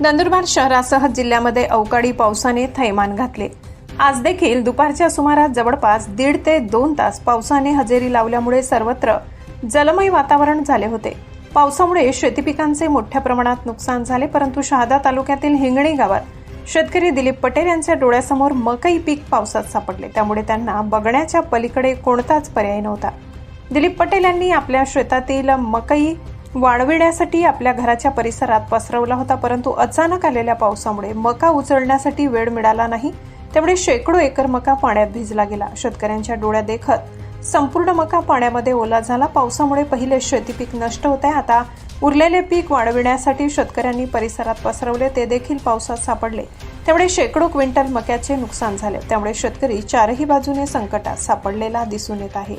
नंदुरबार शहरासह जिल्ह्यामध्ये अवकाळी पावसाने थैमान घातले. आज देखील दुपारच्या सुमारास जवळपास दीड ते दोन तास पावसाने हजेरी लावल्यामुळे सर्वत्र जलमय वातावरण झाले होते. पावसामुळे शेतीपिकांचे मोठ्या प्रमाणात नुकसान झाले परंतु शहादा तालुक्यातील हिंगणी गावात शेतकरी दिलीप पटेल यांच्या डोळ्यासमोर मकई पीक पावसात सापडले. त्यामुळे त्यांना बघण्याच्या पलीकडे कोणताच पर्याय नव्हता. दिलीप पटेल यांनी आपल्या शेतातील मकई वाढविण्यासाठी आपल्या घराच्या परिसरात पसरवला होता परंतु अचानक आलेल्या पावसामुळे मका उचलण्यासाठी वेळ मिळाला नाही. त्यामुळे शेकडो एकर मका पाण्यात भिजला गेला. शेतकऱ्यांच्या डोळ्या देखत संपूर्ण मका पाण्यामध्ये ओला झाला. पावसामुळे पहिले शेती पीक नष्ट होत आहे. आता उरलेले पीक वाढविण्यासाठी शेतकऱ्यांनी परिसरात पसरवले. ते देखील पावसात सापडले. त्यामुळे शेकडो क्विंटल मक्याचे नुकसान झाले. त्यामुळे शेतकरी चारही बाजूने संकटात सापडलेला दिसून येत आहे.